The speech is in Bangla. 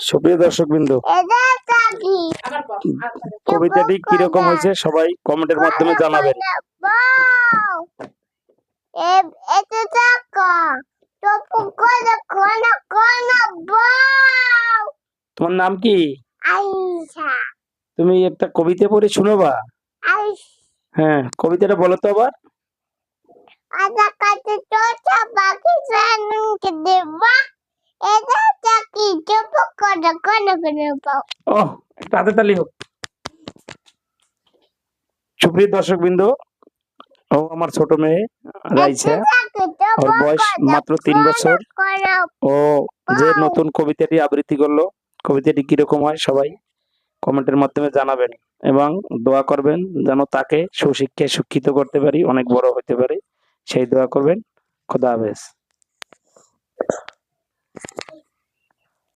সুপ্রিয় দর্শক বিন্দু কবিতাটি কীরকম হয়েছে সবাই কমেন্টের মাধ্যমে জানাবেন। তোমার নাম কি? তুমি একটা কবিতা পড়ে শোনাবা? আইস। হ্যাঁ কবিতাটা বলো তো আবার। ও আমার ছোট মেয়ে ওর বয়স মাত্র তিন বছর। ও যে নতুন কবিতাটি আবৃত্তি করল, কবিতাটি কীরকম হয় সবাই কমেন্টের মাধ্যমে জানাবেন এবং দোয়া করবেন যেন তাকে সুশিক্ষায় শিক্ষিত করতে পারি, অনেক বড় হতে পারে। সেই দোয়া করবেন। খোদা হাফেজ।